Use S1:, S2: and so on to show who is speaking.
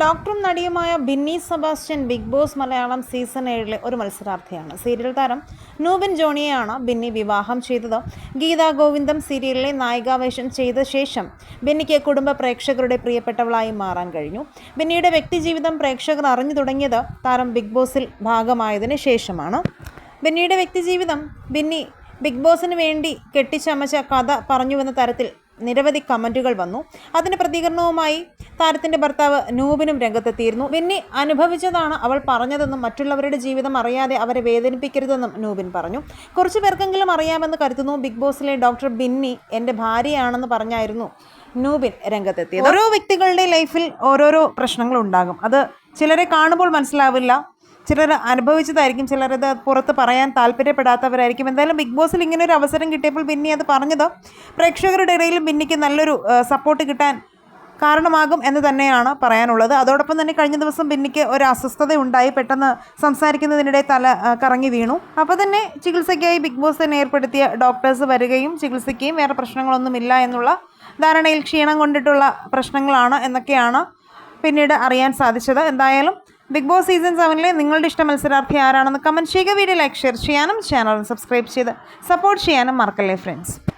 S1: ഡോക്ടറും നടിയുമായ Binny Sebastian Bigg Boss Malayalam season ഏഴിലെ ഒരു മത്സരാർത്ഥിയാണ്. സീരിയൽ താരം നൂബിൻ ജോണിയെയാണ് ബിന്നി വിവാഹം ചെയ്തത്. ഗീതാ ഗോവിന്ദം സീരിയലിലെ നായികാവേശം ചെയ്ത ശേഷം ബിന്നിക്ക് കുടുംബ പ്രേക്ഷകരുടെ പ്രിയപ്പെട്ടവളായി മാറാൻ കഴിഞ്ഞു. ബിന്നിയുടെ വ്യക്തിജീവിതം പ്രേക്ഷകർ അറിഞ്ഞു തുടങ്ങിയത് താരം ബിഗ് ബോസിൽ ഭാഗമായതിനു ശേഷമാണ്. ബിന്നിയുടെ വ്യക്തിജീവിതം ബിന്നി ബിഗ് ബോസിന് വേണ്ടി കെട്ടിച്ചമച്ച കഥ പറഞ്ഞുവെന്ന തരത്തിൽ നിരവധി കമന്റുകൾ വന്നു. അതിന് പ്രതികരണവുമായി താരത്തിന്റെ ഭർത്താവ് നൂബിനും രംഗത്തെത്തിയിരുന്നു. വിന്നി അനുഭവിച്ചതാണ് അവൾ പറഞ്ഞതെന്നും മറ്റുള്ളവരുടെ ജീവിതം അറിയാതെ അവരെ വേദനിപ്പിക്കരുതെന്നും നൂബിൻ പറഞ്ഞു. കുറച്ചു പേർക്കെങ്കിലും അറിയാമെന്ന് കരുതുന്നു ബിഗ് ബോസിലെ ഡോക്ടർ ബിന്നി എന്റെ ഭാര്യയാണെന്ന് പറഞ്ഞായിരുന്നു നൂബിൻ രംഗത്തെത്തിയത്. ഓരോ വ്യക്തികളുടെ ലൈഫിൽ ഓരോരോ പ്രശ്നങ്ങൾ ഉണ്ടാകും. അത് ചിലരെ കാണുമ്പോൾ മനസ്സിലാവില്ല. ചിലർ അനുഭവിച്ചതായിരിക്കും. ചിലരത് പുറത്ത് പറയാൻ താല്പര്യപ്പെടാത്തവരായിരിക്കും. എന്തായാലും ബിഗ് ബോസിൽ ഇങ്ങനെ ഒരു അവസരം കിട്ടിയപ്പോൾ ബിന്നി അത് പറഞ്ഞത്. പ്രേക്ഷകരുടെ ഇടയിലും ബിന്നിക്ക് നല്ലൊരു സപ്പോർട്ട് കിട്ടാൻ കാരണമാകും എന്ന് തന്നെയാണ് പറയാനുള്ളത്. അതോടൊപ്പം തന്നെ കഴിഞ്ഞ ദിവസം ബിന്നിക്ക് ഒരു അസ്വസ്ഥത ഉണ്ടായി. പെട്ടെന്ന് സംസാരിക്കുന്നതിനിടെ തല കറങ്ങി വീണു. അപ്പോൾ തന്നെ ചികിത്സയ്ക്കായി ബിഗ് ബോസ് തന്നെ ഏർപ്പെടുത്തിയ ഡോക്ടേഴ്സ് വരികയും ചികിത്സിക്കുകയും വേറെ പ്രശ്നങ്ങളൊന്നുമില്ല എന്നുള്ള ധാരണയിൽ ക്ഷീണം കൊണ്ടിട്ടുള്ള പ്രശ്നങ്ങളാണ് എന്നൊക്കെയാണ് പിന്നീട് അറിയാൻ സാധിച്ചത്. എന്തായാലും ബിഗ് ബോസ് സീസൺ സെവനിലെ നിങ്ങളുടെ ഇഷ്ട മത്സരാർത്ഥി ആരാണെന്ന് കമന്റ് ചെയ്യുക. വീഡിയോ ലൈക്ക് ഷെയർ ചെയ്യാനും ചാനൽ സബ്സ്ക്രൈബ് ചെയ്ത് സപ്പോർട്ട് ചെയ്യാനും മറക്കല്ലേ ഫ്രണ്ട്സ്